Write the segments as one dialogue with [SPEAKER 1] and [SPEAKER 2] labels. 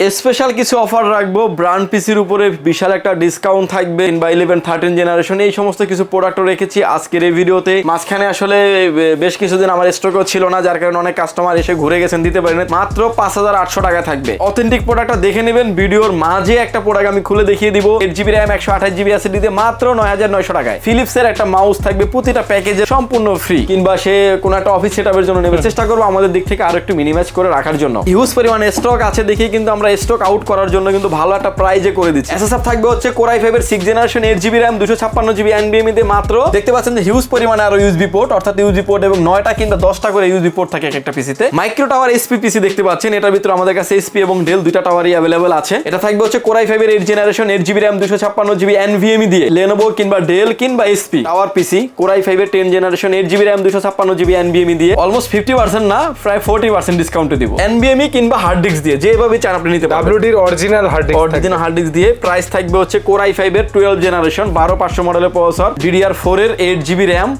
[SPEAKER 1] Special কিছু offer রাখব। Brand পিসির উপরে বিশাল একটা ডিসকাউন্ট থাকবে। বা ইলেভেন থার্টিন জেনারেশন এই সমস্ত কিছু প্রোডাক্টও রেখেছি আজকের এই ভিডিওতে। মাঝখানে আসলে বেশ কিছুদিন আমার স্টকও ছিল না যার কারণে অনেক কাস্টমার এসে ঘুরে গেছেন দিতে পারেন। মাত্র পাঁচ হাজার আটশো টাকা থাকবে। অথেন্টিক প্রোডাক্টটা দেখে নেবেন ভিডিওর মাঝে একটা প্রোডাক্ট আমি খুলে দেখিয়ে দিব। এইট জিবি র্যাম একশো আঠাশ জিবি আছে দিতে মাত্র নয় হাজার নয়শো টাকায়। ফিলিপসের একটা মাউস থাকবে প্রতিটা প্যাকেজে সম্পূর্ণ ফ্রি কিংবা সে কোনো একটা অফিস সেটআপের জন্য নেবে চেষ্টা করব আমাদের দিক থেকে আরও একটু মিনিমাইজ করে রাখার জন্য। হিউজ পরিমাণে স্টক আছে দেখেই কিন্তু আমরা স্টক আউট করার জন্য কিন্তু ভালো একটা প্রাইজে করে দিচ্ছি। এসএসএফ থাকবে হচ্ছে কোরাই ফাইভের six generation eight GB RAM দুশো ছাপ্পান্ন জিবি এনবিএমই তে মাত্র। দেখতে পাচ্ছেন যে হিউজ পরিমাণে আরও ইউজবি পোর্ট অর্থাৎ ইউজবি পোর্ট এবং নয়টা কিংবা দশটা করে ইউজবি পোর্ট থাকে এক একটা পিসিতে মাইক্রো টাওয়ার এসপি পিসি দেখতে পাচ্ছেন, এটার ভিতরে আমাদের কাছে এসপি এবং ডেল দুইটা টাওয়ারই অ্যাভেলেবল আছে। এটা থাকবে হচ্ছে কোরাই ফাইভের eight generation eight GB RAM দুশো ছাপ্পান্ন জিবি এনভিএমই দিয়ে। লেনোভো কিংবা ডেল কিংবা HP tower PC core i ফাইভের ten generation eight GB RAM দুশো ছাপ্পান্ন জিবি এনভিএমই দিয়ে। অলমোস্ট ফিফটি পার্সেন্ট না, প্রায় ফোর্টি পার্সেন্ট ডিসকাউন্টে দিব। এনভিএমই কিংবা হার্ড ডিস্ক দিয়ে। যেভাবে চান আপনি নিতে পারবেন
[SPEAKER 2] ডাব্লিউডির original hard disk
[SPEAKER 1] original hard disk দিয়ে প্রাইস থাকবে হচ্ছে কোরাই ফাইভের টুয়েলভ জেনারেশন বারো পাঁচশো মডেলের প্রসেসর ডিডিআর ফোর এর এইট জিবি র্যাম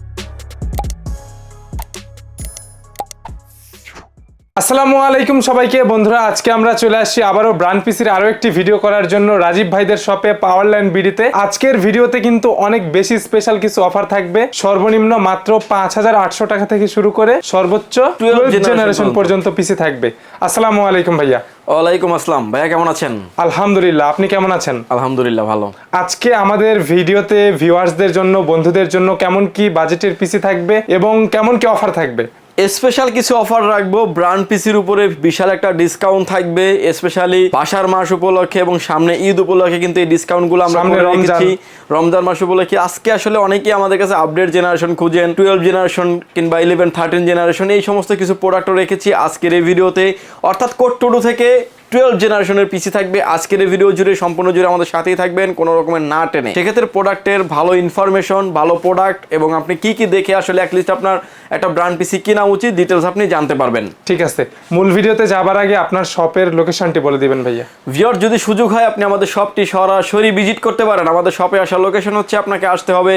[SPEAKER 2] আসসালামু আলাইকুম সবাইকে। বন্ধুরা আজকে আমরা চলে আসছি আবারও ব্রান্ড পিসির আরও একটি ভিডিও করার জন্য রাজীব ভাইদের শপে পাওয়ার লাইন বিডিতে। আজকের ভিডিওতে কিন্তু অনেক বেশি স্পেশাল কিছু অফার থাকবে। সর্বনিম্ন মাত্র পাঁচ হাজার আটশো টাকা থেকে শুরু করে সর্বোচ্চ টুয়েলভ জেনারেশন পর্যন্ত। পিসি থাকবে। আসসালামু আলাইকুম ভাইয়া।
[SPEAKER 1] ওয়ালাইকুম আসসালাম। ভাইয়া কেমন আছেন?
[SPEAKER 2] আলহামদুলিল্লাহ আপনি কেমন আছেন?
[SPEAKER 1] আলহামদুলিল্লাহ ভালো।
[SPEAKER 2] আজকে আমাদের ভিডিওতে ভিউয়ার্সদের জন্য বন্ধুদের জন্য কেমন কি বাজেটের পিসি থাকবে এবং কেমন কি অফার থাকবে?
[SPEAKER 1] স্পেশাল কিছু অফার রাখব। ব্র্যান্ড পিসির উপরে বিশাল একটা ডিসকাউন্ট থাকবে স্পেশালি বাসার মাস উপলক্ষে এবং সামনে ঈদ উপলক্ষে কিন্তু এই ডিসকাউন্টগুলো আমরা। রেখেছি। রমজান মাস উপলক্ষে আজকে আসলে অনেকেই আমাদের কাছে আপডেট জেনারেশন খুঁজেন টুয়েলভ জেনারেশন কিংবা ইলেভেন থার্টিন জেনারেশন এই সমস্ত কিছু প্রোডাক্টও রেখেছি আজকের এই ভিডিওতে। অর্থাৎ কোট টুডু থেকে টুয়েলভ জেনারেশনের পিসি থাকবে। আজকের এই ভিডিও জুড়ে সম্পূর্ণ জুড়ে আমাদের সাথেই থাকবেন কোনো রকমের না টেনে। সেক্ষেত্রে প্রোডাক্টের ভালো ইনফরমেশন ভালো প্রোডাক্ট এবং আপনি কি কি দেখে আসলে অ্যাটলিস্ট আপনার একটা ব্র্যান্ড পিসি কেনা উচিত ডিটেলস আপনি জানতে পারবেন।
[SPEAKER 2] ঠিক আছে। মূল ভিডিওতে যাবার আগে আপনার শপের লোকেশনটি বলে দিবেন ভাইয়া।
[SPEAKER 1] ভিওর যদি সুযোগ হয় আপনি আমাদের শপটি সরাসরি ভিজিট করতে পারেন। আমাদের শপে আসার লোকেশন হচ্ছে আপনাকে আসতে হবে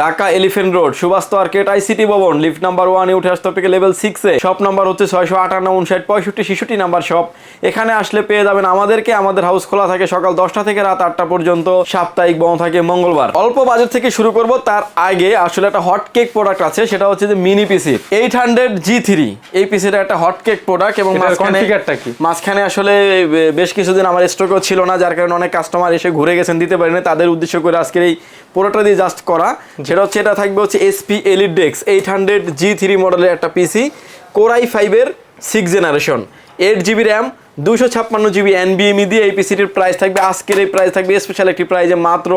[SPEAKER 1] Dhaka elephant road Subastu arcade ICT ভবন লিফট নাম্বার ওয়ানে উঠে আসতে হবে লেভেল সিক্সে শপ নাম্বার হচ্ছে ছয়শো আটান্ন উনষাট পঁয়ষট্টি শিশুটি নাম্বার শপ এখানে আসলে পেয়ে যাবেন আমাদেরকে। আমাদের হাউস খোলা থাকে সকাল দশটা থেকে রাত আটটা পর্যন্ত। সাপ্তাহিক বন্ধ থাকে মঙ্গলবার। অল্প বাজেট থেকে শুরু করব তার আগে আসলে একটা হট কেক প্রোডাক্ট আছে সেটা হচ্ছে যে mini PC eight hundred G three এই পিসিটা একটা হট কেক প্রোডাক্ট এবং মাঝখানে আসলে বেশ কিছুদিন আমার স্টকও ছিল না যার কারণে অনেক কাস্টমার এসে ঘুরে গেছেন দিতে পারেন। তাদের উদ্দেশ্য করে আজকের এই পুরোটা দিয়ে জাস্ট করা। সেটা হচ্ছে এটা থাকবে হচ্ছে এসপি এলিট ডেক্স এইট হান্ড্রেড জি থ্রি মডেলের একটা পিসি কোরাই ফাইভের six generation eight GB RAM দুশো ছাপ্পান্ন জিবি এনবিএমই দিয়ে এই পিসিটির প্রাইস থাকবে। আজকের এই প্রাইস থাকবে স্পেশাল একটি প্রাইজে মাত্র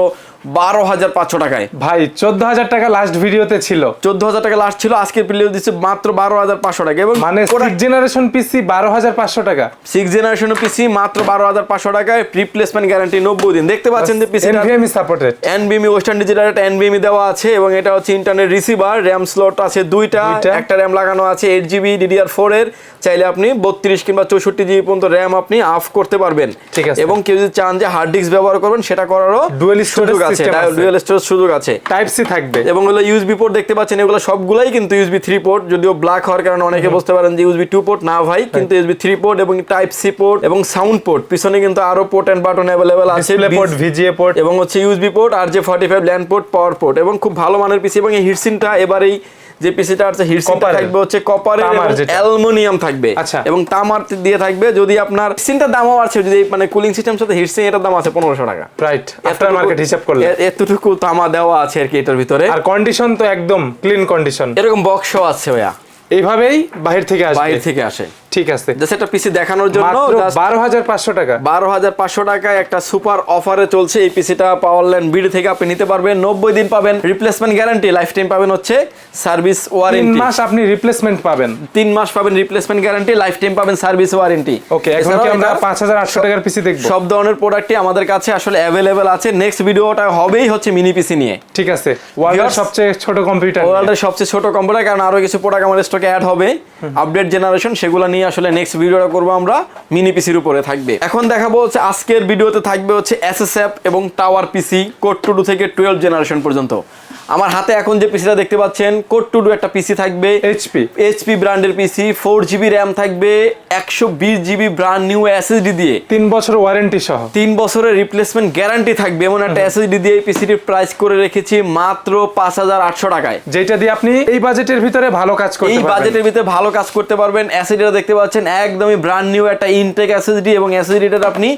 [SPEAKER 1] বারো হাজার পাঁচশো টাকায়।
[SPEAKER 2] ভাই চোদ্দ হাজার টাকা লাস্ট ভিডিওতে ছিল।
[SPEAKER 1] চোদ্দ হাজার টাকা লাস্ট ছিল আজকের প্রিলিও দিচ্ছে মাত্র বারো হাজার পাঁচশো টাকা। এবং
[SPEAKER 2] মানে জেনারেশন পিসি বারো হাজার পাঁচশো টাকা।
[SPEAKER 1] সিক্স জেনারেশন পিসি মাত্র বারো হাজার পাঁচশো টাকায় রিপ্লেসমেন্ট গ্যারান্টি নব্বই দিন। দেখতে পাচ্ছেন যে পিসি
[SPEAKER 2] এনভিএমই সাপোর্টেড
[SPEAKER 1] এনবিএমি ওয়েস্টার্ন ডিজিটাল একটা এনবিএমি দেওয়া আছে এবং এটা হচ্ছে ইন্টারনেট রিসিভার র্যাম স্লট আছে দুইটা। একটা র্যাম লাগানো আছে এইট জিবি ডিডিআর ফোর এর। চাইলে আপনি বত্রিশ কিংবা চৌষট্টি জিবি পর্যন্ত র্যাম আপনি অফ করতে পারবেন।
[SPEAKER 2] ঠিক আছে।
[SPEAKER 1] এবং কেউ যদি চান যে হার্ড ডিস্ক ব্যবহার করবেন সেটা করারও
[SPEAKER 2] storage
[SPEAKER 1] সুযোগ আছে ডুয়াল স্টোরেজ সুযোগ আছে।
[SPEAKER 2] টাইপ সি থাকবে।
[SPEAKER 1] এবং হলো ইউএসবি পোর্ট দেখতে পাচ্ছেন এগুলো সবগুলাই কিন্তু ইউএসবি থ্রি পোর্ট যদিও ব্ল্যাক হওয়ার কারণে অনেকে বুঝতে পারেন যে ইউএসবি টু পোর্ট না ভাই কিন্তু ইউএসবি থ্রি পোর্ট এবং টাইপ সি পোর্ট এবং সাউন্ড পোর্ট পিছনে কিন্তু আরও পোর্ট এন্ড বাটন অ্যাভেলেবেল আছে
[SPEAKER 2] পোর্ট ভিজিএ পোর্ট
[SPEAKER 1] এবং হচ্ছে USB port R J forty five LAN port power port এবং খুব ভালো মানের পিসি এবং এই হিটসিনটা এবারেই যে পিসিটা আছে
[SPEAKER 2] Copper-এর।
[SPEAKER 1] থাকবে হচ্ছে কপারের
[SPEAKER 2] এর
[SPEAKER 1] অ্যালুমিনিয়াম থাকবে।
[SPEAKER 2] আচ্ছা।
[SPEAKER 1] এবং তামার দিয়ে থাকবে যদি আপনার সিনটা দামও আছে যদি মানে কুলিং সিস্টেম সাথে হিটসিন এটার দাম আছে পনেরোশো টাকা।
[SPEAKER 2] রাইট আফটার মার্কেট হিসাব করলে।
[SPEAKER 1] এতটুকু তামা দেওয়া আছে আর কি এটার ভিতরে।
[SPEAKER 2] আর কন্ডিশন তো একদম ক্লিন কন্ডিশন
[SPEAKER 1] এরকম বক্সও আছে ভাইয়া।
[SPEAKER 2] এইভাবেই বাহির থেকে আসে
[SPEAKER 1] বাহির থেকে আসে।
[SPEAKER 2] ঠিক আছে।
[SPEAKER 1] জাস্ট একটা পিসি দেখানোর জন্য
[SPEAKER 2] মাত্র
[SPEAKER 1] just
[SPEAKER 2] বারো হাজার পাঁচশো টাকা।
[SPEAKER 1] বারো হাজার পাঁচশো টাকায় একটা সুপার অফারে চলছে এই পিসিটা পাওয়ার ল্যান্ড বিডি থেকে আপনি নিতে পারবেন নব্বই দিন পাবেন। রিপ্লেসমেন্ট গ্যারান্টি লাইফ টাইম পাবেন হচ্ছে সার্ভিস ওয়ারেন্টি
[SPEAKER 2] মাস আপনি রিপ্লেসমেন্ট পাবেন।
[SPEAKER 1] তিন মাস পাবেন রিপ্লেসমেন্ট গ্যারান্টি লাইফ টাইম পাবেন সার্ভিস ওয়ারেন্টি
[SPEAKER 2] ওকে এখন কি আমরা পাঁচ হাজার আটশো টাকার পিসি দেখব?
[SPEAKER 1] সব ধরনের প্রোডাক্টই আমাদের কাছে আসলে অ্যাভেলেবেল আছে। নেক্সট ভিডিওটা হবেই হচ্ছে মিনি পিসি নিয়ে।
[SPEAKER 2] ঠিক আছে ওয়ার্ল্ডের সবচেয়ে ছোট কম্পিউটার
[SPEAKER 1] ওয়ার্ল্ডের সবচেয়ে ছোট কম্পিউটার কারণ আরও কিছু প্রোডাক্ট আমাদের স্টকে অ্যাড হবে। আপডেট জেনারেশন সেগুলো নিয়ে আসলে নেক্সট ভিডিওটা করব আমরা মিনি পিসির উপরে থাকবে। এখন দেখাবো হচ্ছে আজকের ভিডিওতে থাকবে হচ্ছে এস এস এফ এবং টাওয়ার পিসি কোড টু থেকে টুয়েলভ জেনারেশন পর্যন্ত। আমার হাতে এখন যে পিসিটা দেখতে পাচ্ছেন কোড টু ডু একটা পিসি থাকবে।
[SPEAKER 2] এইচপি
[SPEAKER 1] এইচপি ব্র্যান্ডের পিসি ফোর জিবি র্যাম থাকবে একশো বিশ জিবি ব্র্যান্ড নিউ এসএসডি দিয়ে।
[SPEAKER 2] তিন বছর ওয়ারেন্টি সহ।
[SPEAKER 1] তিন বছরের রিপ্লেসমেন্ট গ্যারান্টি থাকবে এমন একটা এসএসডি দিয়ে এই পিসিটির প্রাইস করে রেখেছি মাত্র পাঁচ হাজার আটশো টাকায়।
[SPEAKER 2] যেটা দিয়ে আপনি এই বাজেটের ভিতরে ভালো কাজ করতে
[SPEAKER 1] এই বাজেটের ভিতরে ভালো কাজ করতে পারবেন। এসএসডিটা দেখতে পাচ্ছেন একদমই ব্র্যান্ড নিউ একটা ইনটেক এসএসডি এবং এসএসডিটার আপনি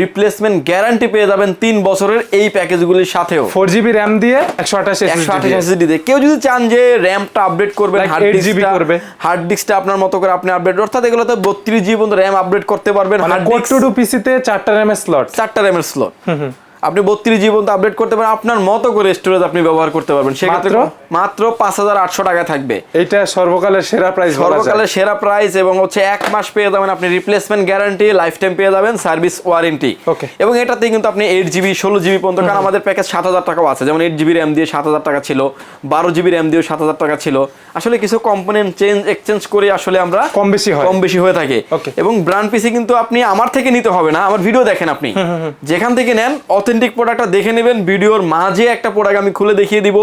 [SPEAKER 1] রিপ্লেসমেন্ট গ্যারান্টি পেয়ে যাবেন তিন বছরের এই প্যাকেজগুলির সাথেও।
[SPEAKER 2] ফোর জিবি র্যাম দিয়ে একশো আঠাশ
[SPEAKER 1] একশো আঠাশ এসএসডি দিয়ে। কেউ যদি চান যে র্যামটা আপডেট করবেন হার্ড
[SPEAKER 2] 8 GB করবে।
[SPEAKER 1] হার্ড ডিস্কটা আপনার মতো করে আপনি আপডেট অর্থাৎ এগুলো তো বত্রিশ জিবি পর্যন্ত র্যাম আপডেট করতে পারবেন হার্ড
[SPEAKER 2] টু পিসিতে চারটা র্যামের স্লট
[SPEAKER 1] চারটা র্যামের স্লট আপনি বত্রিশ জিবি পর্যন্ত আপডেট করতে পারেন আপনার মতো করে স্টোরেজ আপনি ব্যবহার করতে পারবেন। সেক্ষেত্রে
[SPEAKER 2] মাত্র?
[SPEAKER 1] পাঁচ হাজার আটশো টাকা থাকবে।
[SPEAKER 2] এইটা সর্বকালের সেরা প্রাইস
[SPEAKER 1] সর্বকালের সেরা প্রাইস এবং হচ্ছে এক মাস পেয়ে যাবেন আপনি রিপ্লেসমেন্ট গ্যারান্টি লাইফ টাইম পেয়ে যাবেন সার্ভিস ওয়ারেন্টি
[SPEAKER 2] Okay.
[SPEAKER 1] এবং এটাতে কিন্তু আপনি এইট জিবি ষোলো জিবি পর্যন্ত কারণ আমাদের প্যাকেজ সাত হাজার টাকাও আছে। যেমন এইট জিবি র্যাম দিয়ে সাত হাজার টাকা ছিল বারো জিবি র্যাম দিয়েও সাত হাজার টাকা ছিল। আসলে কিছু কম্পোনেন্ট চেঞ্জ এক্সচেঞ্জ করে আসলে আমরা
[SPEAKER 2] কম বেশি হয়।
[SPEAKER 1] কম বেশি হয়ে থাকে. এবং ব্র্যান্ড পিসি কিন্তু আপনি আমার থেকে নিতে হবে না আমার ভিডিও দেখেন আপনি। যেখান থেকে নেন অথেন্টিক প্রোডাক্টটা দেখে নেবেন ভিডিওর মাঝে একটা প্রোডাক্ট আমি খুলে দেখিয়ে দিব।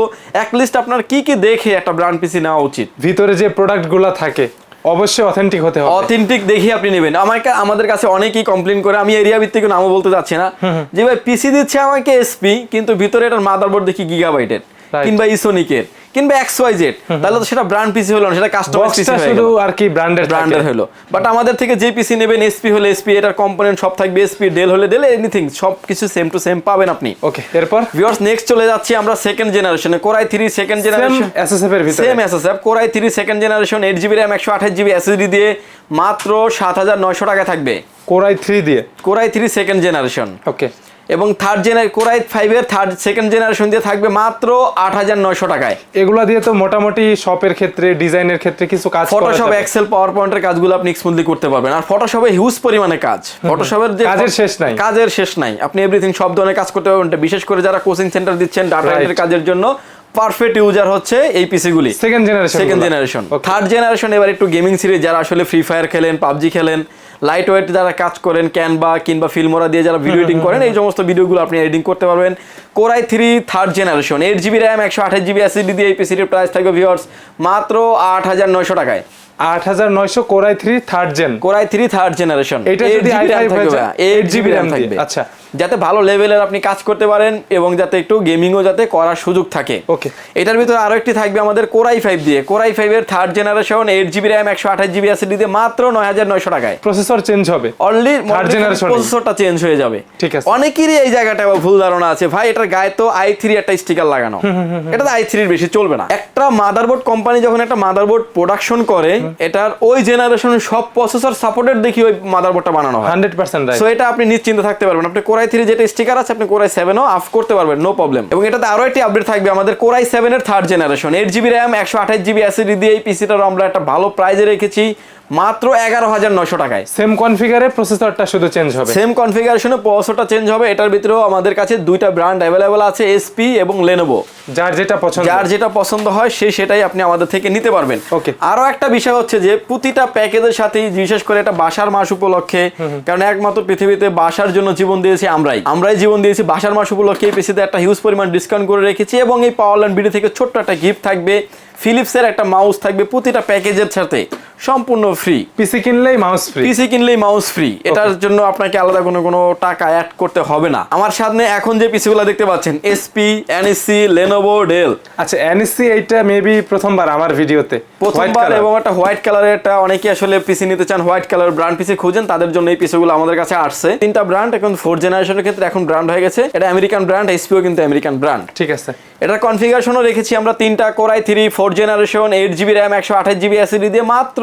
[SPEAKER 1] এক লিস্ট আপনার কি কি দেখে একটা ব্র্যান্ড পিসি নেওয়া উচিত?
[SPEAKER 2] ভিতরে যে প্রোডাক্টগুলো থাকে অবশ্যই অথেন্টিক হতে হবে।
[SPEAKER 1] অথেন্টিক দেখে আপনি নেবেন। আমাকে আমাদের কাছে অনেকেই কমপ্লেন করে আমি এরিয়া ভিত্তিক নামও বলতে চাচ্ছি না। যে ভাই পিসি দিচ্ছে আমাকে এসপি কিন্তু ভিতরে এটার মাদারবোর্ড দেখি গিগাবাইটের. কিংবা ইসোনিকের কিংবা এক্স ওয়াই জেড তাহলে তো সেটা ব্র্যান্ড পিসি হলো না সেটা কাস্টমাইজ পিসি
[SPEAKER 2] শুধু আর কি ব্র্যান্ডের
[SPEAKER 1] ব্র্যান্ডের হলো। বাট আমাদের থেকে যে পিসি নেবেন এসপি হলে এসপি এটার কম্পোনেন্ট সব থাকবে এসপি ডেল হলে ডেল এনিথিং সব কিছু সেম টু সেম পাবেন আপনি।
[SPEAKER 2] ওকে এরপর?
[SPEAKER 1] ভিউয়ার্স নেক্সট চলে যাচ্ছি আমরা সেকেন্ড জেনারেশনে core i three second
[SPEAKER 2] same
[SPEAKER 1] generation
[SPEAKER 2] SSF এর ভিতরে।
[SPEAKER 1] Same SSF core i three second generation eight GB RAM একশো আঠাশ জিবি এসএসডি দিয়ে মাত্র সাত হাজার নয়শো টাকা থাকবে।
[SPEAKER 2] কোরাই থ্রি দিয়ে?
[SPEAKER 1] Core i three second generation
[SPEAKER 2] okay
[SPEAKER 1] এবং থার্ড জেনার কোরাই ফাইভের থার্ড সেকেন্ড জেনারেশন দিয়ে থাকবে মাত্র আট হাজার নয়শো টাকায়।
[SPEAKER 2] এগুলা দিয়ে তো মোটামুটি শপের ক্ষেত্রে ডিজাইনের ক্ষেত্রে কিছু কাজ
[SPEAKER 1] ফটোশপ। এক্সেল পাওয়ার পয়েন্টের কাজগুলো আপনি স্মুথলি করতে পারবেন। আর ফটোশপে হিউজ পরিমাণে কাজ। ফটোশপের যে
[SPEAKER 2] কাজের শেষ নাই।
[SPEAKER 1] কাজের শেষ নাই। আপনি এভরিথিং সব ধরনের কাজ করতে পারবেন। বিশেষ করে যারা কোচিং সেন্টার দিচ্ছেন ডাটা. এন্ট্রির কাজের জন্য পারফেক্ট ইউজার হচ্ছে এই পিসি গুলি।
[SPEAKER 2] Second generation
[SPEAKER 1] second generation third generation এবার একটু গেমিং সিরিজ যারা আসলে ফ্রি ফায়ার খেলেন পাবজি খেলেন লাইট ওয়েট যারা কাজ করেন ক্যানভা কিংবা ফিল্মরা দিয়ে যারা ভিডিও এডিটিং করেন এই সমস্ত ভিডিওগুলো আপনি এডিটিং করতে পারবেন। Core i three third generation eight GB RAM একশো আঠাশ জিবি এসিডি দিয়ে এই পিসিটির প্রাইস থাকবে ভিওর্স মাত্র আট হাজার নয়শো টাকায়।
[SPEAKER 2] আট হাজার নয়শো core i three third gen
[SPEAKER 1] core i three third generation
[SPEAKER 2] এটা যদি i5 যায়,
[SPEAKER 1] এইট জিবি র্যাম থাকবে।
[SPEAKER 2] আচ্ছা।
[SPEAKER 1] যাতে ভালো লেভেলের আপনি কাজ করতে পারেন এবং যাতে একটু গেমিংও যাতে করার সুযোগ থাকে।
[SPEAKER 2] ওকে
[SPEAKER 1] এটার ভিতরে আরও একটি থাকবে আমাদের কোরাই ফাইভ দিয়ে। কোরাই ফাইভের third generation eight GB RAM একশো আঠাশ জিবি এসিডি দিয়ে মাত্র নয় হাজার নয়শো টাকায়।
[SPEAKER 2] প্রসেসর চেঞ্জ হবে।
[SPEAKER 1] অনলি
[SPEAKER 2] generation এই।
[SPEAKER 1] প্রসেসরটা চেঞ্জ হয়ে যাবে।
[SPEAKER 2] ঠিক আছে।
[SPEAKER 1] অনেকেরই এই জায়গাটা ভুল ধারণা আছে। ভাই এটার গায়ে তো আই থ্রি একটা স্টিকার লাগানো। এটা তো আই থ্রির বেশি চলবে না। একটা মাদারবোর্ড কোম্পানি যখন একটা মাদারবোর্ড প্রোডাকশন করে এটার ওই জেনারেশনের সব প্রসেসর সাপোর্টেড দেখি ওই মাদারবোর্ডটা বানানো হয়।
[SPEAKER 2] হান্ড্রেড পার্সেন্ট রাইট
[SPEAKER 1] সো এটা আপনি নিশ্চিন্ত থাকতে পারবেন। আপনি কোরাই থ্রি যেটা স্টিকার আছে আপনি কোরাই সেভেনও আপ করতে পারবেন নো প্রবলেম এবং এটাতে আরও একটি আপডেট থাকবে আমাদের কোরাই সেভেনের third generation eight GB RAM একশো আঠাশ জিবি অ্যাসিডি দিয়ে এই পিসিটার আমরা একটা ভালো প্রাইজে রেখেছি। মাত্র এগারো হাজার নয়শো টাকায়।
[SPEAKER 2] সেম কনফিগারে প্রসেসরটা শুধু চেঞ্জ হবে।
[SPEAKER 1] সেম কনফিগারেশনে প্রসেসরটা চেঞ্জ হবে। এটার ভিতরেও আমাদের কাছে দুইটা ব্র্যান্ড অ্যাভেলেবল আছে এসপি এবং লেনোভো
[SPEAKER 2] যার যেটা পছন্দ।
[SPEAKER 1] যার যেটা পছন্দ হয় সে সেটাই আপনি আমাদের থেকে নিতে পারবেন।
[SPEAKER 2] ওকে
[SPEAKER 1] আরও একটা বিষয় হচ্ছে যে প্রতিটা প্যাকেজের সাথেই বিশেষ করে এটা বাসার মাস উপলক্ষে কারণ একমাত্র পৃথিবীতে বাসার জন্য জীবন দিয়েছি আমরাই। আমরাই জীবন দিয়েছি বাসার মাস উপলক্ষে এই পিসিতে একটা হিউজ পরিমাণ ডিসকাউন্ট করে রেখেছি এবং এই পাওয়ার ল্যান্ড বিডি থেকে ছোট্ট একটা গিফট থাকবে। ফিলিপসের একটা মাউস থাকবে প্রতিটা প্যাকেজের সাথে সম্পূর্ণ ফ্রি
[SPEAKER 2] পিসি কিনলেই মাউস ফ্রি
[SPEAKER 1] পিসি কিনলেই মাউস ফ্রি এটার জন্য আপনাকে আলাদা কোনো কোনো টাকা অ্যাড করতে হবে না। আমার সামনে এখন যে পিসিগুলো দেখতে পাচ্ছেন এসপি এনএসসি লেনোভো ডেল
[SPEAKER 2] আচ্ছা এনএসসি এইটা মেবি প্রথমবার আমার ভিডিওতে
[SPEAKER 1] প্রথমবার এবং একটা হোয়াইট কালারের একটা অনেকে আসলে পিসি নিতে চান হোয়াইট কালার ব্র্যান্ড পিসি খুঁজেন তাদের জন্য এই পিসিগুলো আমাদের কাছে আসছে। তিনটা ব্র্যান্ড এখন ফোর জেনারেশনের ক্ষেত্রে এখন ব্র্যান্ড হয়ে গেছে। এটা আমেরিকান ব্র্যান্ড এসপিও কিন্তু আমেরিকান ব্র্যান্ড
[SPEAKER 2] ঠিক আছে।
[SPEAKER 1] এটার কনফিগারেশনও রেখেছি আমরা তিনটা core i three four generation eight GB RAM একশো আঠাশ জিবি অ্যাসিডি দিয়ে মাত্র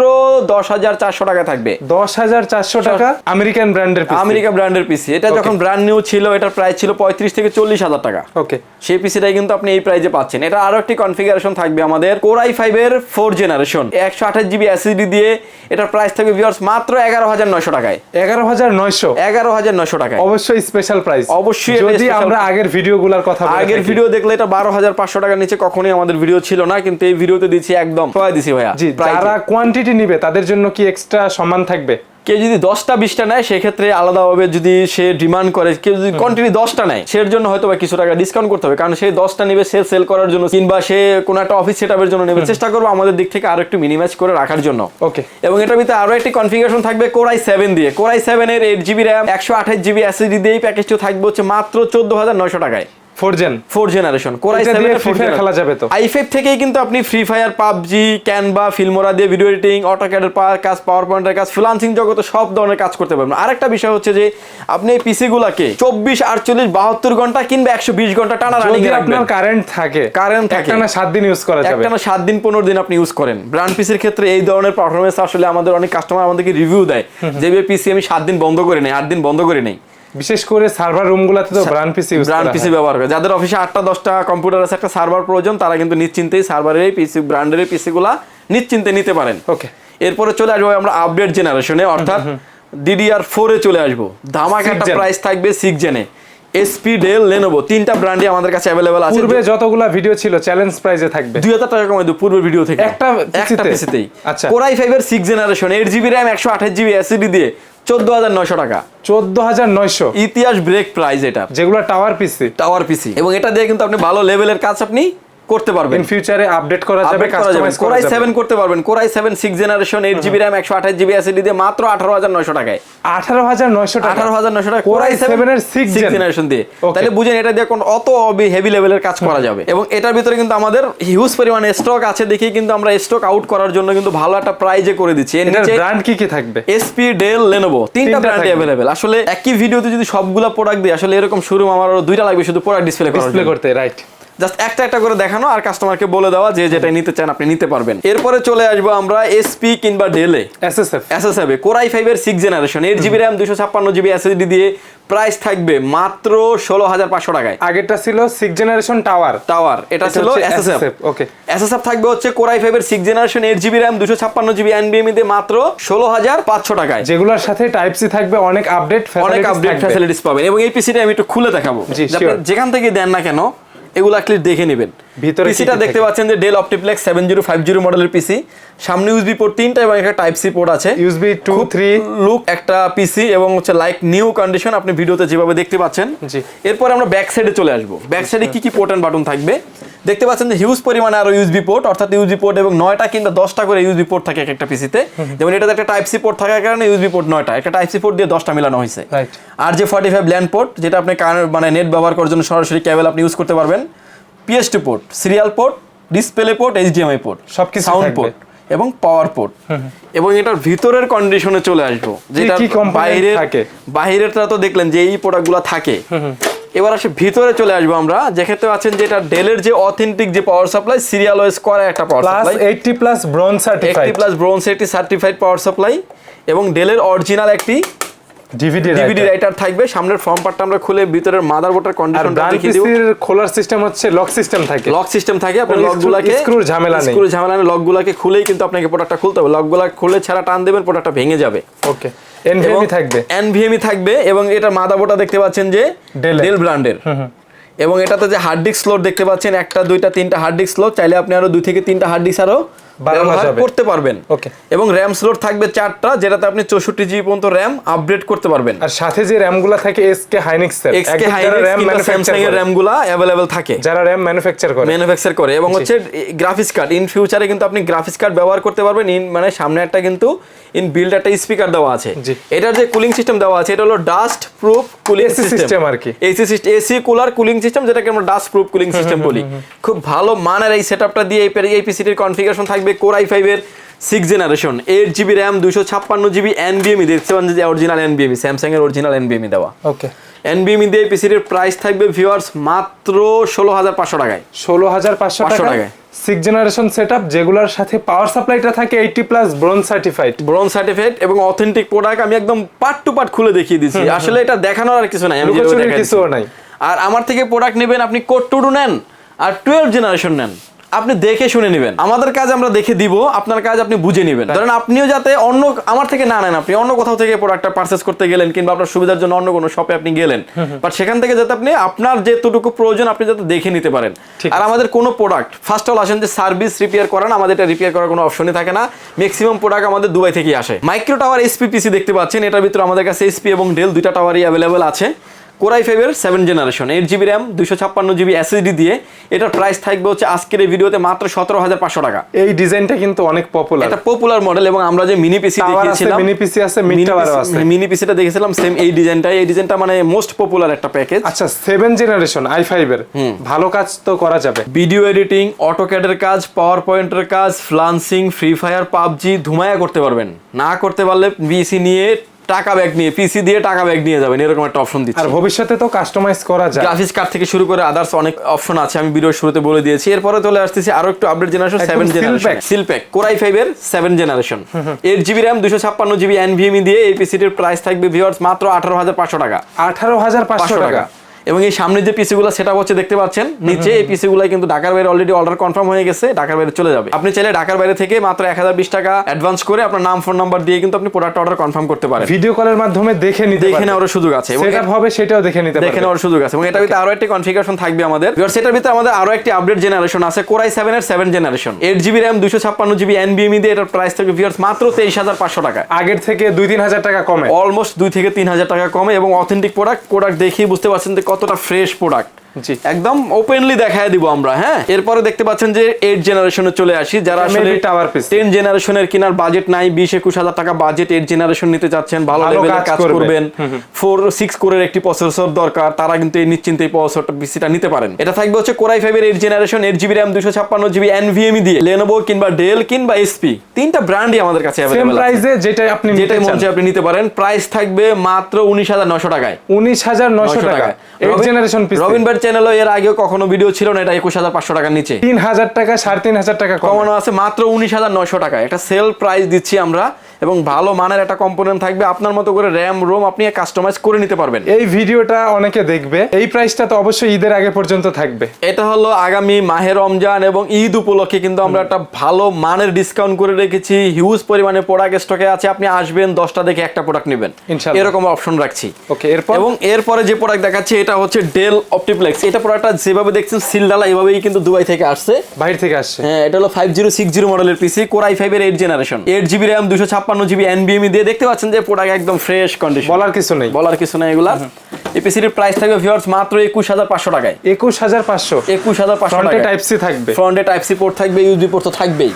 [SPEAKER 1] দশ হাজার চারশো টাকা থাকবে।
[SPEAKER 2] দশ হাজার চারশো টাকা আমেরিকান ব্র্যান্ডের
[SPEAKER 1] আমেরিকা ব্র্যান্ডের পিসি এটা যখন ব্র্যান্ড নিউ ছিল এটার প্রাইস ছিল পঁয়ত্রিশ থেকে চল্লিশ হাজার টাকা।
[SPEAKER 2] ওকে
[SPEAKER 1] সেই পিসিটাই কিন্তু আপনি এই প্রাইজে পাচ্ছেন। এটা আরও একটি কনফিগারেশন থাকবে আমাদের কোরাই ফাইভ এর ফোর জেনারেশন একশো আঠাশ জিবি এসএসডি দিয়ে এটার প্রাইস থাকবে ভিউয়ার্স মাত্র এগারো হাজার নয়শো টাকায়।
[SPEAKER 2] এগারো হাজার নয়শো।
[SPEAKER 1] এগারো হাজার নয়শো টাকায়।
[SPEAKER 2] অবশ্যই স্পেশাল প্রাইস
[SPEAKER 1] অবশ্যই
[SPEAKER 2] যদি আমরা আগের ভিডিওগুলোর কথা
[SPEAKER 1] আগের ভিডিও দেখলে এটা বারো হাজার পাঁচশো টাকার নিচে কখনোই আমাদের ভিডিও ছিল না কিন্তু এই ভিডিওতে দিচ্ছি একদম কয়া দিছি ভাইয়া।
[SPEAKER 2] জি যারা কোয়ান্টিটি নিবে তাদের জন্য কি এক্সট্রা সম্মান থাকবে?
[SPEAKER 1] কেউ যদি দশটা বিশটা নেয় সেক্ষেত্রে আলাদাভাবে যদি সে ডিমান্ড করে কেউ যদি কন্টিনিউ দশটা নেয় সের জন্য হয়তো বা কিছু টাকা ডিসকাউন্ট করতে হবে। কারণ সে দশটা নেবে সে সেল করার জন্য কিংবা সে কোনো একটা অফিস সেট জন্য নেবে। চেষ্টা করব আমাদের দিক থেকে আরও একটু মিনিমাইজ করে রাখার জন্য।
[SPEAKER 2] ওকে
[SPEAKER 1] এবং এটার ভিতরে আরও একটি কনফিগারেশন থাকবে কোরাই সেভেন দিয়ে। কোরাই সেভেন এর এইট জিবি র্যাম একশো আঠাশ জিবি এসএসডি দিয়ে প্যাকেজটা থাকবে হচ্ছে মাত্র চোদ্দ হাজার নয়শো টাকায়।
[SPEAKER 2] Four gen
[SPEAKER 1] four generation core i
[SPEAKER 2] এটা দিয়ে Free Fire খেলা যাবে তো?
[SPEAKER 1] আই ফাইভ থেকেই কিন্তু আপনি free fire PUBG Canva Filmora দিয়ে ভিডিও এডিটিং অটোক্যাডের কাজ পাওয়ার পয়েন্টের কাজ ফ্রিলান্সিং জগতে সব ধরনের কাজ করতে পারবেন। আরেকটা বিষয় হচ্ছে যে আপনি এই পিসি চব্বিশ আটচল্লিশ বাহাত্তর ঘণ্টা কিংবা একশো বিশ ঘণ্টা টানা রানিং
[SPEAKER 2] আপনার কারেন্ট থাকে
[SPEAKER 1] Current থাকে।
[SPEAKER 2] না সাত দিন ইউজ করা যাবে।
[SPEAKER 1] না সাত দিন পনেরো দিন আপনি ইউজ করেন। ব্র্যান্ড পিসির ক্ষেত্রে এই ধরনের পারফরমেন্স আসলে আমাদের অনেক কাস্টমার আমাদেরকে রিভিউ দেয়। যে পিসি আমি সাত দিন বন্ধ করে নেই আট দিন বন্ধ করে নেই।
[SPEAKER 2] বিশেষ করে সার্ভার রুমগুলোতে তো brand PC use
[SPEAKER 1] brand PC ব্যবহার করে। যাদের অফিসে আটটা দশটা কম্পিউটার আছে একটা সার্ভার প্রয়োজন তারা কিন্তু নিশ্চিন্তেই সার্ভারের এই পিসি ব্র্যান্ডের এই পিসি গুলা নিশ্চিন্তে নিতে পারেন।
[SPEAKER 2] ওকে
[SPEAKER 1] এরপরে চলে আসব আমরা আপডেট জেনারেশনে অর্থাৎ ডিডিআর ফোরে চলে আসব। ধামাকা একটা প্রাইস থাকবে সিক্স জেনে এসপি ডেল লেনোভো তিনটা ব্র্যান্ডই আমাদের কাছে অ্যাভেলেবল আছে।
[SPEAKER 2] পূর্বে যতগুলা ভিডিও ছিল চ্যালেঞ্জ প্রাইজে থাকবে।
[SPEAKER 1] দুই হাজার টাকা কমে দেবো পূর্বের ভিডিও থেকে।
[SPEAKER 2] একটা
[SPEAKER 1] একটা? পিসিতেই
[SPEAKER 2] আচ্ছা।
[SPEAKER 1] কোরাই ফাইভের six generation eight GB RAM একশো আঠাশ জিবি এসিডি দিয়ে চোদ্দ হাজার নয়শো টাকা।
[SPEAKER 2] চোদ্দ হাজার নয়শো।
[SPEAKER 1] ইতিহাস ব্রেক প্রাইস এটা।
[SPEAKER 2] যেগুলো টাওয়ার পিসি
[SPEAKER 1] টাওয়ার পিসি এবং এটা দিয়ে কিন্তু আপনি ভালো লেভেলের কাজ আপনি করতে পারবেন।
[SPEAKER 2] ইন ফিউচারে আপডেট করা যাবে
[SPEAKER 1] আপডেট করা যাবে
[SPEAKER 2] কাস্টমাইজ করা
[SPEAKER 1] কোরাই
[SPEAKER 2] যাবে।
[SPEAKER 1] সেভেন করতে পারবেন। Core i seven six generation eight GB RAM একশো আঠাশ জিবি এসিডি দিয়ে মাত্র আঠারো হাজার নয়শো টাকায়।
[SPEAKER 2] আঠারো হাজার নয়শো টাকা।
[SPEAKER 1] আঠারো হাজার নয়শো টাকা
[SPEAKER 2] কোরাই সেভেনের সিক্স
[SPEAKER 1] সিক্স জেনারেশন দিয়ে। তাহলে বুঝেন এটা দিয়ে কোন অত হেভি লেভেলের কাজ করা যাবে। এবং এটার ভিতরে কিন্তু আমাদের হিউজ পরিমাণে স্টক আছে দেখেই কিন্তু আমরা স্টক আউট করার জন্য কিন্তু ভালো একটা প্রাইজে করে দিচ্ছি। এর নিচে
[SPEAKER 2] ব্র্যান্ড কি কি থাকবে?
[SPEAKER 1] এসপি ডেল লেনোভো তিনটা ব্র্যান্ড। অ্যাভেলেবেল আসলে একই ভিডিওতে যদি সবগুলা প্রোডাক্ট দিই আসলে এরকম শোরুম আমার আরও দুইটা লাগবে শুধু প্রোডাক্ট ডিসপ্লে করার
[SPEAKER 2] ডিসপ্লে করতে রাইট
[SPEAKER 1] জাস্ট একটা একটা করে দেখানো আর কাস্টমারকে বলে দেওয়া যে যেটা নিতে চান আপনি নিতে পারবেন। এরপরে চলে আসব আমরা এসপি কিংবা ডেলে
[SPEAKER 2] এসএসএফ
[SPEAKER 1] এসএসএফ কোরাই ফাইভের six generation eight GB RAM দুশো ছাপ্পান্ন জিবি এসএসডি দিয়ে প্রাইস থাকবে মাত্র ষোলো হাজার পাঁচশো টাকায়।
[SPEAKER 2] আগেরটা ছিল সিক্স জেনারেশন টাওয়ার
[SPEAKER 1] টাওয়ার এটা ছিল এসএসএফ
[SPEAKER 2] ওকে
[SPEAKER 1] এসএসএফ থাকবে হচ্ছে কোরাই ফাইভের six generation eight GB RAM দুশো ছাপ্পান্ন জিবি এনবিএমই দিয়ে মাত্র ষোলো হাজার পাঁচশো টাকায়।
[SPEAKER 2] যেগুলোর সাথে টাইপ সি থাকবে অনেক আপডেট
[SPEAKER 1] অনেক আপডেট ফ্যাসিলিটিস পাবেন। এবং এই পিসিটা আমি একটু খুলে দেখাবো. যেখান থেকে দেন না কেন এগুলো অ্যাটলিস্ট দেখে নেবেন।
[SPEAKER 2] ভিতরে
[SPEAKER 1] পিসিটা দেখতে পাচ্ছেন যে Dell OptiPlex seven zero five zero মডেলের পিসি সামনে ইউসবি পোর্ট তিনটা এবং একটা টাইপ সি পোর্ট আছে।
[SPEAKER 2] ইউএসবি টু থ্রি
[SPEAKER 1] লুক একটা পিসি এবং হচ্ছে লাইক নিউ কন্ডিশন আপনি ভিডিওতে যেভাবে দেখতে পাচ্ছেন।
[SPEAKER 2] জি।
[SPEAKER 1] এরপর আমরা ব্যাক সাইডে চলে আসব। ব্যাক সাইডে কি কি পোর্ট এন্ড বাটন থাকবে? দেখতে পাচ্ছেন যে হিউজ পরিমাণে আরও ইউএসবি পোর্ট অর্থাৎ ইউএসবি পোর্ট এবং নয়টা কিংবা দশটা করে ইউএসবি পোর্ট থাকে এক একটা পিসিতে যেমন এটাতে একটা টাইপ সি পোর্ট থাকার কারণে ইউএসবি পোর্ট নয়টা একটা টাইপ সি পোর্ট দিয়ে দশটা মিলানো হয়েছে. আর যে ফর্টি ফাইভ ল্যান্ড পোর্ট যেটা আপনি মানে নেট ব্যবহার করার জন্য সরাসরি কেবল আপনি ইউজ করতে পারবেন। PST port serial port display port HDMI port
[SPEAKER 2] সবকিছু
[SPEAKER 1] সাউন্ড পোর্ট এবং পাওয়ার পোর্ট এবং এটার ভিতরের কন্ডিশনে চলে আসব যেটা
[SPEAKER 2] থাকে?
[SPEAKER 1] বাইরেরটা তো দেখলেন যে এই প্রোডাক্টগুলো থাকে। এবার আসে ভিতরে চলে আসব আমরা যেক্ষেত্রে আছেন যে এটা ডেলের যে অথেন্টিক যে পাওয়ার সাপ্লাই সিরিয়াল ওয়েস করা একটা power
[SPEAKER 2] plus
[SPEAKER 1] supply
[SPEAKER 2] eighty plus bronze
[SPEAKER 1] একটি
[SPEAKER 2] সার্টিফাইড
[SPEAKER 1] প্লাস ব্রোঞ্জ একটি সার্টিফাইড পাওয়ার সাপ্লাই এবং ডেলের অরিজিনাল একটি
[SPEAKER 2] ডিভিডি
[SPEAKER 1] ডিভিডি রাইটার থাকবে সামনের ফর্ম পার্টটা আমরা খুলে ভিতরের মাদারবোর্ডের কন্ডিশনটা দেখিয়ে দিব।
[SPEAKER 2] খোলার সিস্টেম হচ্ছে লক সিস্টেম থাকে।
[SPEAKER 1] লক সিস্টেম থাকে আপনি লকগুলাকে
[SPEAKER 2] screw- screw র ঝামেলা নেই।
[SPEAKER 1] স্ক্রু ঝামেলা নেই লকগুলাকে খুলেই কিন্তু আপনাকে প্রোডাক্টটা খুলতে হবে। লকগুলা খুলে ছাড়া টান দেবেন প্রোডাক্টটা ভেঙে যাবে।
[SPEAKER 2] ওকে এনভিএমই থাকবে।
[SPEAKER 1] এনভিএমই থাকবে এবং এটার মাদাবোর্ডটা দেখতে পাচ্ছেন যে। ডেল ব্র্যান্ডের এবং এটাতে যে হার্ড ডিস্ক স্লোট দেখতে পাচ্ছেন একটা দুইটা তিনটা হার্ড ডিস্ক স্লোট চাইলে আপনি আরও দুই থেকে তিনটা হার্ড ডিস্ক
[SPEAKER 2] আরও
[SPEAKER 1] ব্যবহার করতে পারবেন।
[SPEAKER 2] Okay.
[SPEAKER 1] এবং র্যাম স্লোট থাকবে চারটা যেটাতে আপনি চৌষট্টি জিবি পর্যন্ত র্যাম করতে পারবেন।
[SPEAKER 2] আর সাথে যে থাকে এসকে হাইনিক্স
[SPEAKER 1] হাইনিক্স স্যামসাং এর অ্যাভেলেবেল থাকে।
[SPEAKER 2] যারা র্যাম ম্যানুফ্যাকচার করে।
[SPEAKER 1] ম্যানুফ্যাকচার করে। এবং হচ্ছে গ্রাফিক্স কার্ড ইন ফিউচারে কিন্তু আপনি গ্রাফিক্স কার্ড ব্যবহার করতে পারবেন। ইন মানে সামনে একটা কিন্তু ইন বিল্ড একটা স্পিকার দেওয়া আছে। এটার যে কুলিং সিস্টেম দেওয়া আছে এটা হলো ডাস্ট প্রুফ কুলিং সিস্টেম
[SPEAKER 2] আর কি।
[SPEAKER 1] AC system AC cooler cooling system যেটাকে আমরা ডাস্ট প্রুফ কুলিং সিস্টেম বলি। খুব ভালো মানের এই সেটআপটা দিয়ে এই পিসিটির কনফিগারেশন থাকবে। কোর আই ফাইভের six generation eight GB RAM দুশো ছাপ্পান্ন জিবি এনবিএমি দেখতে পাচ্ছেন যে অরিজিনাল এনবিএমি স্যামসাং এর অরিজিনাল এনবিএমি দেওয়া।
[SPEAKER 2] ওকে
[SPEAKER 1] এনবিএমি দিয়ে পিসিটির প্রাইস থাকবে ভিউয়ার্স মাত্র ষোলো হাজার পাঁচশো টাকায়।
[SPEAKER 2] ষোলো হাজার পাঁচশো
[SPEAKER 1] 500 টাকায়।
[SPEAKER 2] সিক্স জেনারেশন সেট আপ যেগুলোর সাথে পাওয়ার সাপ্লাইটা থাকে eighty plus bronze certified
[SPEAKER 1] bronze certificate এবং অথেন্টিক প্রোডাক্ট আমি একদম পার্ট টু পার্ট খুলে দেখিয়ে দিচ্ছি। আসলে এটা দেখানোর আর কিছু নাই আমি দিচ্ছি।
[SPEAKER 2] নাই।
[SPEAKER 1] আর আমার থেকে প্রোডাক্ট নেবেন আপনি কোড টু নেন আর টুয়েলভ জেনারেশন নেন। আপনি দেখে শুনে নেবেন। আমাদের কাজ আমরা দেখে দিব আপনার কাজ আপনি বুঝে নেবেন। ধরেন আপনিও যাতে অন্য আমার থেকে না নেন আপনি অন্য কোথাও থেকে প্রোডাক্টটা পারচেস করতে গেলেন কিংবা আপনার সুবিধার জন্য অন্য কোনো শপে আপনি গেলেন বাট সেখান থেকে যাতে আপনি আপনার যেটুকু প্রয়োজন আপনি যাতে দেখে নিতে পারেন। আর আমাদের কোনো প্রোডাক্ট ফার্স্ট অল আসেন যে সার্ভিস রিপেয়ার করেন আমাদের এটা রিপেয়ার করার কোনো অপশনই থাকে না। ম্যাক্সিমাম প্রোডাক্ট আমাদের দুবাই থেকেই আসে। মাইক্রো টাওয়ার এসপি পিসি দেখতে পাচ্ছেন এটার ভিতরে আমাদের কাছে এসপি এবং ডেল দুইটা টাওয়ারই অ্যাভেলেবেল আছে। কোরাই ফাইভের seven generation. Eight GB RAM দুশো ছাপ্পান্ন জিবি এসএসডি দিয়ে। এটার প্রাইস থাকবে হচ্ছে আজকের এই ভিডিওতে মাত্র সতেরো হাজার পাঁচশো টাকা।
[SPEAKER 2] এই ডিজাইনটা কিন্তু অনেক পপুলার
[SPEAKER 1] এটা পপুলার মডেল এবং আমরা যে মিনি পিসি দেখিয়েছিলাম
[SPEAKER 2] mini PC আছে।
[SPEAKER 1] মিনি পিসিটা দেখেছিলাম সেম এই ডিজাইনটা এই ডিজাইনটা মানে মোস্ট পপুলার একটা প্যাকেজ
[SPEAKER 2] আচ্ছা সেভেন জেনারেশন আই ফাইভের ভালো কাজ তো করা যাবে।
[SPEAKER 1] ভিডিও এডিটিং অটোক্যাডের কাজ পাওয়ার পয়েন্টের কাজ ফ্লান্সিং ফ্রি ফায়ার পাবজি ধুমায়া করতে পারবেন। না করতে পারলে পিসি নিয়ে টাকা ব্যাগ নিয়ে পিসি দিয়ে টাকা ব্যাগ নিয়ে যাবেন এরকম একটা অপশন দিচ্ছে।
[SPEAKER 2] আর ভবিষ্যতে তো কাস্টমাইজ করা যায়।
[SPEAKER 1] গ্রাফিক্স কার্ড থেকে শুরু করে আদার্স অনেক অপশন আছে আমি ভিডিওর শুরুতে বলে দিয়েছি। এরপরে চলে আসতেছি আরও একটু আপডেট জেনারেশন
[SPEAKER 2] একদম
[SPEAKER 1] seven
[SPEAKER 2] seal
[SPEAKER 1] generation
[SPEAKER 2] seal
[SPEAKER 1] pack core i 5 এর 7 জেনারেশন 8 জিবি র্যাম দুশো ছাপ্পান্ন জিবি এনভিএমই দিয়ে এই পিসিটির প্রাইস থাকবে ভিউয়ার্স মাত্র আঠারো হাজার পাঁচশো টাকা।
[SPEAKER 2] আঠারো হাজার পাঁচশো
[SPEAKER 1] পাঁচশো
[SPEAKER 2] টাকা।
[SPEAKER 1] টাকা। এবং এই সামনে যে পিসিগুলো সেটা হচ্ছে দেখতে পাচ্ছেন? নিচে এই পিসিগুলো কিন্তু ঢাকার বাইরে অলরেডি অর্ডার কনফার্ম হয়ে গেছে ঢাকার বাইরে চলে যাবে। আপনি চাইলে ঢাকার বাইরে থেকে মাত্র এক হাজার বিশ টাকা অ্যাডভান্স করে আপনার নাম ফোন নাম্বার দিয়ে কিন্তু আপনি প্রোডাক্ট অর্ডার কনফার্ম করতে পারেন।
[SPEAKER 2] ভিডিও কলের মাধ্যমে দেখে নিতে
[SPEAKER 1] দেখে নেওয়ার সুযোগ আছে।
[SPEAKER 2] সেটা হবে সেটাও দেখে নিতে
[SPEAKER 1] দেখে নেওয়ার সুযোগ আছে। এবং এটার ভিতরে আরও একটি কনফিগারেশন থাকবে আমাদের। সেটার ভিতরে আমাদের আরও একটি আপডেট জেনারেশন আছে কোরাই সেভেন এর seven generation eight GB RAM দুশো ছাপ্পান্ন জিবি এনবিএমই দিয়ে এটার প্রাইস থাকবে ভিউয়ার্স মাত্র তেইশ হাজার পাঁচশো টাকা
[SPEAKER 2] আগের থেকে দুই তিন হাজার টাকা কমে।
[SPEAKER 1] অলমোস্ট দুই থেকে তিন হাজার টাকা কমে এবং অথেন্টিক প্রোডাক্ট প্রোডাক্ট দেখেই বুঝতে পারছেন যে কতটা ফ্রেশ প্রোডাক্ট
[SPEAKER 2] জি।
[SPEAKER 1] একদম ওপেনলি দেখায় দিব আমরা হ্যাঁ? এরপরে দেখতে পাচ্ছেন যে এইট জেনারেশনে চলে আসি যারা আসলে
[SPEAKER 2] Maybe tower
[SPEAKER 1] টেন জেনারেশনের কেনার বাজেট নাই বিশ একুশ হাজার টাকা বাজেট এইট জেনারেশন নিতে চাচ্ছেন ভালো
[SPEAKER 2] ভালো
[SPEAKER 1] লেভেলের
[SPEAKER 2] কাজ
[SPEAKER 1] করবেন। ফোর সিক্স কোরের একটি প্রসেসর দরকার তারা কিন্তু এই নিশ্চিন্তে এই প্রসেসরটা পিসিটা নিতে পারেন। এটা থাকবে হচ্ছে কোরাই ফাইভের eight generation eight GB RAM দুশো ছাপ্পান্ন জিবি এনভিএমই দিয়ে লেনোভো কিংবা ডেল কিংবা এসপি তিনটা ব্র্যান্ডই আমাদের কাছে অ্যাভেলেবল
[SPEAKER 2] প্রাইসে যেটা আপনি
[SPEAKER 1] যেটাই মন আপনি নিতে পারেন। প্রাইস থাকবে মাত্র উনিশ হাজার নশো টাকায়।
[SPEAKER 2] উনিশ হাজার নশো টাকা। এইট জেনারেশন পিস
[SPEAKER 1] রবিন ব্যাট চ্যানেলও এর আগেও কখনো ভিডিও ছিল না এটা একুশ হাজার পাঁচশো টাকার নিচে।
[SPEAKER 2] তিন হাজার টাকা সাড়ে তিন হাজার টাকা
[SPEAKER 1] কমানো আছে মাত্র উনিশ হাজার নয়শো টাকা। একটা সেল প্রাইস দিচ্ছি আমরা। এবং ভালো মানের একটা কম্পোনেন্ট থাকবে আপনার মতো করে র্যাম রোম আপনি কাস্টমাইজ করে নিতে পারবেন।
[SPEAKER 2] এই ভিডিওটা অনেকে দেখবে এই প্রাইসটা তো অবশ্যই ঈদের আগে পর্যন্ত থাকবে।
[SPEAKER 1] এটা হলো আগামী মাহে রমজান এবং ঈদ উপলক্ষে কিন্তু আমরা একটা ভালো মানের ডিসকাউন্ট করে রেখেছি। হিউজ পরিমাণে প্রোডাক্ট স্টকে আছে আপনি আসবেন দশটা দেখে একটা প্রোডাক্ট নেবেন। এরকম অপশন রাখছি।
[SPEAKER 2] ওকে এরপর?
[SPEAKER 1] এবং এরপরে যে প্রোডাক্ট দেখাচ্ছি এটা হচ্ছে ডেল অপটিপ্লেক্স এটা প্রোডাক্টটা যেভাবে দেখছেন সিলডালা এভাবেই কিন্তু দুবাই থেকে আসছে।
[SPEAKER 2] বাইরে থেকে আসছে।
[SPEAKER 1] হ্যাঁ এটা হলো ফাইভ জিরো সিক্স জিরো মডেলের পিসি কোরাই ফাইভের eight generation eight GB RAM দুশো ছাপ্পান্ন জিবি এনবিএমই দিয়ে দেখতে পাচ্ছেন যে প্রোডাক্ট একদম ফ্রেশ কন্ডিশন
[SPEAKER 2] বলার কিছু নেই।
[SPEAKER 1] বলার কিছু নাই এগুলা। এই পিসির প্রাইস থাকবে ভিউয়ার্স মাত্র একুশ হাজার পাঁচশো টাকায়।
[SPEAKER 2] একুশ হাজার পাঁচশো।
[SPEAKER 1] একুশ হাজার পাঁচশো টাকা
[SPEAKER 2] টাইপ সি থাকবে।
[SPEAKER 1] ফ্রন্টে টাইপ সি পোর্ট থাকবে ইউজবি পোর্ট তো থাকবেই।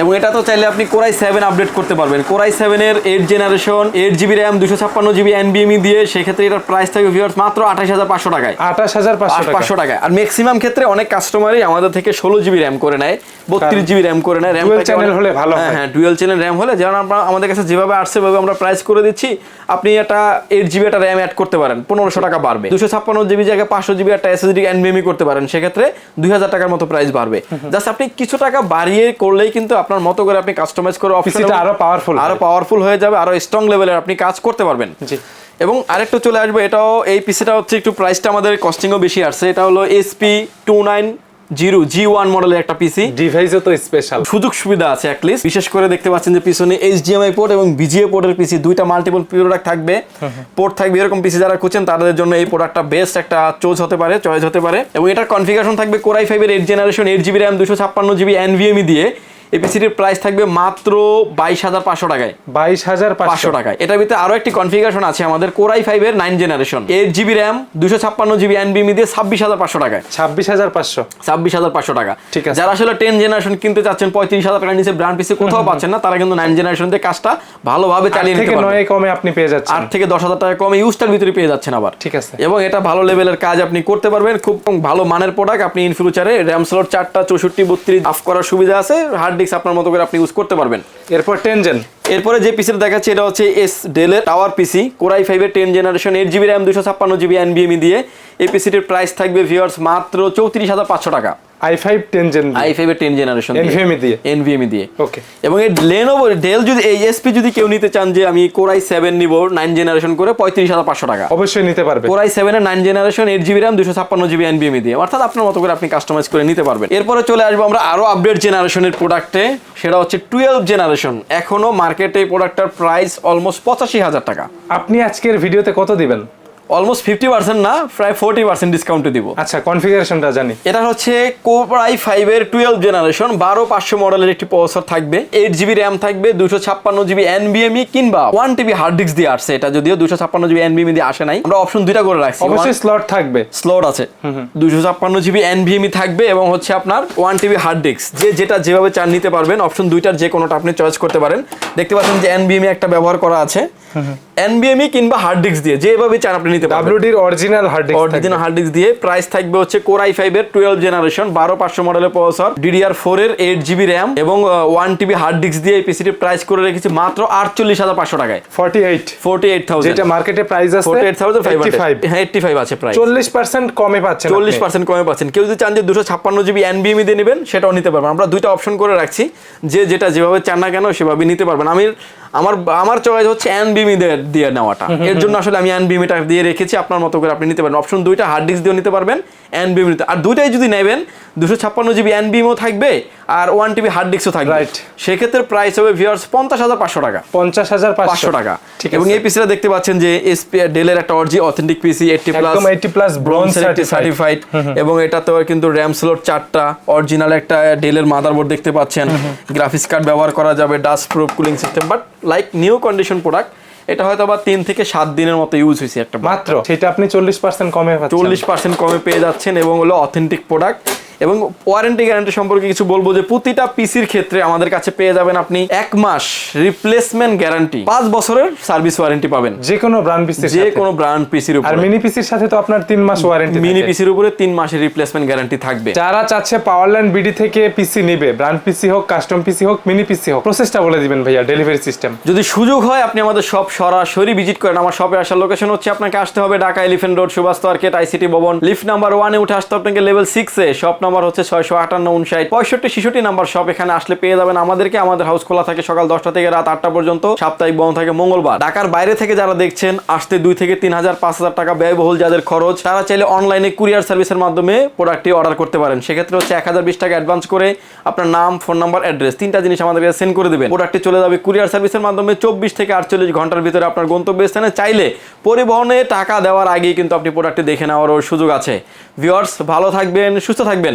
[SPEAKER 1] এবং এটা তো চাইলে আপনি কোরাই সেভেন আপডেট করতে পারবেন। কোরাই সেভেনের eight generation eight GB RAM দুশো ছাপ্পান্ন জিবি এনবিএমই দিয়ে সেক্ষেত্রে এটার প্রাইস থাকবে ভিউয়ার্স মাত্র আঠাশ হাজার পাঁচশো টাকায়।
[SPEAKER 2] আঠাশ হাজার পাঁচশো টাকা।
[SPEAKER 1] পাঁচশো টাকা আর ম্যাক্সিমাম ক্ষেত্রে অনেক কাস্টমারই আমাদের থেকে ষোলো জিবি র্যাম করে নেয় বত্রিশ জিবি র্যাম করে নেয়। র্যাম
[SPEAKER 2] channel হলে ভালো
[SPEAKER 1] হ্যাঁ
[SPEAKER 2] হ্যাঁ।
[SPEAKER 1] ডুয়েল চ্যানেল র্যাম হলে যেমন আমরা আমাদের কাছে যেভাবে আসছে সেভাবে আমরা প্রাইস করে দিচ্ছি। আপনি একটা এইট জিবি একটা র্যাম অ্যাড করতে পারেন পনেরোশো টাকা বাড়বে। দুশো ছাপ্পান্ন জিবি জায়গায় পাঁচশো জিবি একটা এসএসডি এনবিএমই করতে পারেন সেক্ষেত্রে দুই হাজার টাকার মতো প্রাইস বাড়বে। জাস্ট আপনি কিছু টাকা বাড়িয়ে করলেই কিন্তু আপনার মতো করে আপনি কাস্টমাইজ করে
[SPEAKER 2] পিসিটা আরও পাওয়ারফুল
[SPEAKER 1] আরও পাওয়ারফুল হয়ে যাবে আরও স্ট্রং লেভেলের আপনি কাজ করতে পারবেন।
[SPEAKER 2] জি।
[SPEAKER 1] এবং আরেকটু চলে আসবে এটাও এই পিসিটা হচ্ছে একটু প্রাইসটা আমাদের কস্টিংও বেশি আসছে এটা হলো HP two nine zero G one মডেলের একটা পিসি
[SPEAKER 2] ডিভাইসও তো স্পেশাল
[SPEAKER 1] সুযোগ সুবিধা আছে অ্যাটলিস্ট বিশেষ করে দেখতে পাচ্ছেন যে পিছনে এইচডিএমআই পোর্ট এবং বিজিএ পোর্টের পিসি দুইটা মাল্টিপল প্রোডাক্ট থাকবে। পোর্ট থাকবে এরকম পিসি যারা খুঁজছেন তাদের জন্য এই প্রোডাক্টটা বেস্ট একটা চোজ হতে পারে চয়েস হতে পারে। এবং এটার কনফিগারেশন থাকবে কোরাই ফাইভের eight generation eight GB RAM দুশো ছাপ্পান্ন জিবি এনভিএমই দিয়ে। এই পিসিটির প্রাইস থাকবে মাত্র বাইশ হাজার পাঁচশো টাকায়।
[SPEAKER 2] বাইশ হাজার
[SPEAKER 1] পাঁচশো। টাকায়। এটার ভিতরে আরও একটি কনফিগারেশন আছে আমাদের কোরাই ফাইভের nine generation eight GB RAM দুশো ছাপ্পান্ন জিবি এনবিএমই দিয়ে ছাব্বিশ হাজার পাঁচশো টাকায়।
[SPEAKER 2] ছাব্বিশ হাজার পাঁচশো।
[SPEAKER 1] ছাব্বিশ হাজার পাঁচশো টাকা।
[SPEAKER 2] ঠিক আছে।
[SPEAKER 1] যারা আসলে টেন জেনারেশন কিনতে চাচ্ছেন পঁয়ত্রিশ হাজার টাকার নিচে ব্র্যান্ড পিসে কোথাও পাচ্ছেন না তারা কিন্তু নাইন জেনারেশন দিয়ে কাজটা ভালোভাবে চালিয়ে নিতে পারবেন
[SPEAKER 2] কমে আপনি পেয়ে যাচ্ছেন।
[SPEAKER 1] আট থেকে দশ হাজার টাকা কমে ইউজটার ভিতরে পেয়ে যাচ্ছেন আবার।
[SPEAKER 2] ঠিক আছে।
[SPEAKER 1] এবং এটা ভালো লেভেলের কাজ আপনি করতে পারবেন। খুব ভালো মানের প্রোডাক্ট আপনি ইন ফিউচারে র্যাম স্লট চারটা চৌষট্টি বত্রিশ অফ করার সুবিধা আছে। হার্ড ডিস্ক আপনার মতো করে আপনি ইউজ করতে পারবেন।
[SPEAKER 2] এরপর টেন জেন
[SPEAKER 1] এরপরে যে পিসিটা দেখাচ্ছি এটা হচ্ছে এস ডেলের টাওয়ার পিসি কোরাই ফাইভের ten generation eight GB RAM দুশো ছাপ্পান্ন জিবি এনবিএমই দিয়ে। এই পিসিটির প্রাইস থাকবে ভিওয়ার্স মাত্র চৌত্রিশ হাজার পাঁচশো টাকা।
[SPEAKER 2] আই ফাইভ টেন জেন
[SPEAKER 1] এর জেনারেশন
[SPEAKER 2] NVMe দিয়ে।
[SPEAKER 1] দিয়ে?
[SPEAKER 2] ওকে
[SPEAKER 1] এবং এই লেনোভো ডেল যদি এই এসপি যদি কেউ নিতে চান যে আমি নিব জেনারেশন করে পঁয়ত্রিশ হাজার পাঁচশো টাকা।
[SPEAKER 2] অবশ্যই নিতে পারবে।
[SPEAKER 1] জেনারেশন জিবি জিবি এনবিএমই দিয়ে। অর্থাৎ আপনার মতো করে আপনি কাস্টমাইজ করে নিতে পারবেন। এরপরে চলে আসব আমরা আরও আপডেট জেনারেশনের প্রোডাক্টে সেটা হচ্ছে টুয়েলভ জেনারেশন এখনও মার্কেটে এই প্রোডাক্টটার প্রাইস অলমোস্ট পঁচাশি হাজার টাকা।
[SPEAKER 2] আপনি আজকের ভিডিওতে কত দিবেন?
[SPEAKER 1] অলমোস্ট ফিফটি পার্সেন্ট না প্রায় ফোর্টি পার্সেন্ট ডিসকাউন্টে দিব।
[SPEAKER 2] আচ্ছা কনফিগারেশনটা জানি।
[SPEAKER 1] এটা হচ্ছে কোরাই ফাইভ এর টুয়েলভ জেনারেশন বারো পাঁচশো মডেলের একটি প্রসেসর থাকবে এইট জিবি র্যাম থাকবে দুশো ছাপ্পান্ন জিবি এনবিএমই কিংবা ওয়ান টিবি হার্ড ডিস্ক দিয়ে আসছে এটা যদিও দুশো ছাপ্পান্ন জিবি এনবিএমই দিয়ে আসে নাই। আমরা অপশন দুইটা করে রাখছি।
[SPEAKER 2] অবশ্যই স্লট থাকবে।
[SPEAKER 1] স্লট আছে। দুশো ছাপ্পান্ন জিবি এনভিএমই থাকবে এবং হচ্ছে আপনার ওয়ান টিবি হার্ড ডিস্ক যে যেটা যেভাবে চান নিতে পারবেন অপশন দুইটার যে কোনোটা আপনি চয়েস করতে পারেন। দেখতে পাচ্ছেন যে এনভিএমই একটা ব্যবহার করা আছে। এনভিএমই কিংবা হার্ড ডিস্ক দিয়ে যেভাবে চান আপনি নিতে পারবেন।
[SPEAKER 2] ডাব্লিউডির original hard disk
[SPEAKER 1] original hard disk দিয়ে প্রাইস থাকবে হচ্ছে কোরাই ফাইভ এর টুয়েলভ জেনারেশন বারো পাঁচশো মডেলের প্রসেসর ডিডিআর ফোর এর এইট জিবি র্যাম এবং ওয়ান টিবি হার্ড ডিস্ক দিয়ে এই পিসিটির প্রাইস করে রেখেছি মাত্র আটচল্লিশ হাজার পাঁচশো টাকায়।
[SPEAKER 2] Forty eight
[SPEAKER 1] forty eight thousand
[SPEAKER 2] যেটা মার্কেটে প্রাইস আছে
[SPEAKER 1] ফোর্টি এইট থাউজেন্ড ফাইভ
[SPEAKER 2] 85
[SPEAKER 1] হ্যাঁ ফাইভ আছে প্রাইস
[SPEAKER 2] চল্লিশ পার্সেন্ট কমে পাচ্ছেন
[SPEAKER 1] চল্লিশ
[SPEAKER 2] আপনি।
[SPEAKER 1] পার্সেন্ট কমে পাচ্ছেন। কেউ যদি চান যে দুশো ছাপ্পান্ন জিবি এনবিএমি দিয়ে নেবেন সেটাও নিতে পারবেন। আমরা দুইটা অপশন করে রাখছি। যে যেটা যেভাবে চান না কেন সেভাবে নিতে পারবেন। আমি আমার আমার চয়েস হচ্ছে এনবিমি দিয়ে নেওয়াটা। এর জন্য আসলে আমি এনবিমিটা দিয়ে রেখেছি আপনার মতো করে আপনি নিতে পারেন অপশন দুইটা হার্ড ডিস্ক দিয়েও নিতে পারবেন। এনবিএমি আর দুইটাই যদি নেবেন দুশো ছাপ্পান্ন জিবি এনবিএমও থাকবে আর ওয়ান টিবি হার্ড ডিস্কও থাকবে।
[SPEAKER 2] রাইট
[SPEAKER 1] সেক্ষেত্রে প্রাইস হবে ভিউয়ার্স পঞ্চাশ হাজার পাঁচশো টাকা।
[SPEAKER 2] পঞ্চাশ হাজার
[SPEAKER 1] পাঁচশো। টাকা।
[SPEAKER 2] ঠিক
[SPEAKER 1] এবং এই পিসিটা দেখতে পাচ্ছেন যে এসপি ডেলের একটা অরিজি authentic PC eighty plus
[SPEAKER 2] 80 plus bronze certified
[SPEAKER 1] certified এবং এটাতে কিন্তু র্যাম স্লট চারটা অরিজিনাল একটা ডেলের মাদারবোর্ড দেখতে পাচ্ছেন। গ্রাফিক্স কার্ড ব্যবহার করা যাবে dust proof cooling system but like new condition product এটা হয়তো আবার তিন থেকে সাত দিনের মতো ইউজ হয়েছে একটা
[SPEAKER 2] মাত্র? সেটা আপনি চল্লিশ পার্সেন্ট কমে
[SPEAKER 1] চল্লিশ পার্সেন্ট কমে পেয়ে যাচ্ছেন এবং হলো অথেন্টিক প্রোডাক্ট এবং ওয়ারেন্টি গ্যারান্টি সম্পর্কে কিছু বলব যে প্রতিটা পিসির ক্ষেত্রে আমাদের কাছে পেয়ে যাবেন আপনি এক মাস রিপ্লেসমেন্ট গ্যারান্টি পাঁচ বছরের সার্ভিস ওয়ারেন্টি পাবেন।
[SPEAKER 2] যে কোনো ব্র্যান্ড পিসির
[SPEAKER 1] যে কোনো ব্র্যান্ড পিসির
[SPEAKER 2] আর মিনি পিসির সাথে তো আপনার তিন মাস ওয়ারেন্টি
[SPEAKER 1] মিনি পিসির উপরে তিন মাসের রিপ্লেসমেন্ট গ্যারান্টি থাকবে।
[SPEAKER 2] যারা চাচ্ছে পাওয়ারল্যান্ড বিডি থেকে পিসি নিবে ব্র্যান্ড পিসি হোক কাস্টম পিসি হোক মিনি পিসি হোক প্রসেসটা বলে দিবেন ভাইয়া ডেলিভারি সিস্টেম
[SPEAKER 1] যদি সুযোগ হয় আপনি আমাদের সব সরাসরি ভিজিট করেন। আমার শপে আসার লোকেশন হচ্ছে আপনাকে আসতে হবে Dhaka elephant road Subhash market ICT ভবন লিফট নাম্বার ওয়ানে উঠে আসতে আপনাকে লেভেল সিক্সে শপ নাম্বার হচ্ছে ছয়শো আটান্ন, উনষাট, পঁয়ষট্টি, ছেষট্টি নাম্বার সব এখানে আসলে পেয়ে যাবেন আমাদেরকে। আমাদের হাউস খোলা থাকে সকাল দশটা থেকে রাত আটটা পর্যন্ত, সাপ্তাহিক বন্ধ থাকে মঙ্গলবার। ঢাকার বাইরে থেকে যারা দেখছেন, আসতে দুই থেকে তিন হাজার পাঁচ হাজার টাকা ব্যয়বহুল যাদের খরচ, তারা চাইলে অনলাইনে কুরিয়ার সার্ভিসের মাধ্যমে প্রোডাক্টটি অর্ডার করতে পারেন। সেক্ষেত্রে হচ্ছে এক হাজার বিশ টাকা অ্যাডভান্স করে আপনার নাম ফোন নাম্বার অ্যাড্রেস তিনটা জিনিস আমাদেরকে সেন্ড করে দেবেন। প্রোডাক্টটি চলে যাবে কুরিয়ার সার্ভিসের মাধ্যমে চব্বিশ থেকে আটচল্লিশ ঘণ্টার ভিতরে আপনার গন্তব্য স্থানে চাইলে পরিবহনে টাকা দেওয়ার আগেই কিন্তু আপনি প্রোডাক্টটি দেখে নেওয়ারও সুযোগ আছে। ভিউয়ার্স ভালো থাকবেন, সুস্থ থাকবেন।